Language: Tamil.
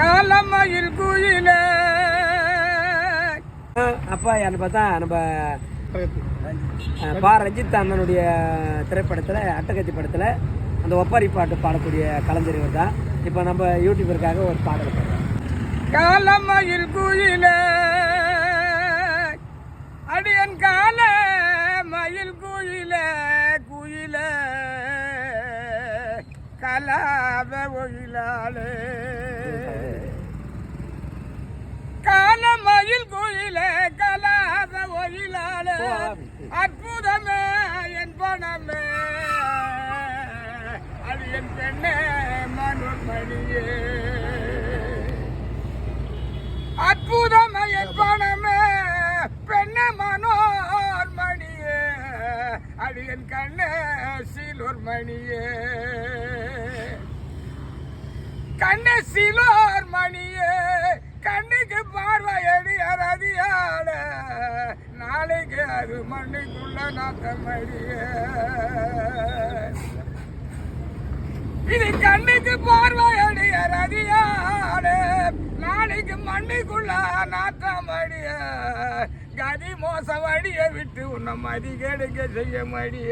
காலமயில் குயிலே. அப்பா யாருன்னு பார்த்தா நம்ம பா ரஞ்சித் அண்ணனுடைய திரைப்படத்தில் அட்டகத்தி படத்தில் அந்த ஒப்பாரி பாட்டு பாடக்கூடிய கலைஞர் இவர் தான். இப்போ நம்ம யூடியூபருக்காக ஒரு பாடல் காலமயில் குயிலே. கலாப ஒயிலாலே. காலமயில் குயிலே கலாப ஒயிலாலே. அற்புதமே என் பணமே அது என் பெண்ணே மனுமணியே. அற்புதமே என் பணமே பெண்ணே மனோர் மணியே அது என் கண்ணே சீலோர் மணியே கண்ணே சீலோர் மணியே கண்ணுக்கு பார்வையடி அரதியால நாளைக்கு அது மண்ணுக்குள்ள நாத்தமடியே இது கண்ணுக்கு பார்வையடி அரதியால நாளைக்கு மண்ணுக்குள்ள நாத்தமடிய கதி மோச வடிய விட்டு உன்னை மதி கெடுக்க செய்ய மடிய.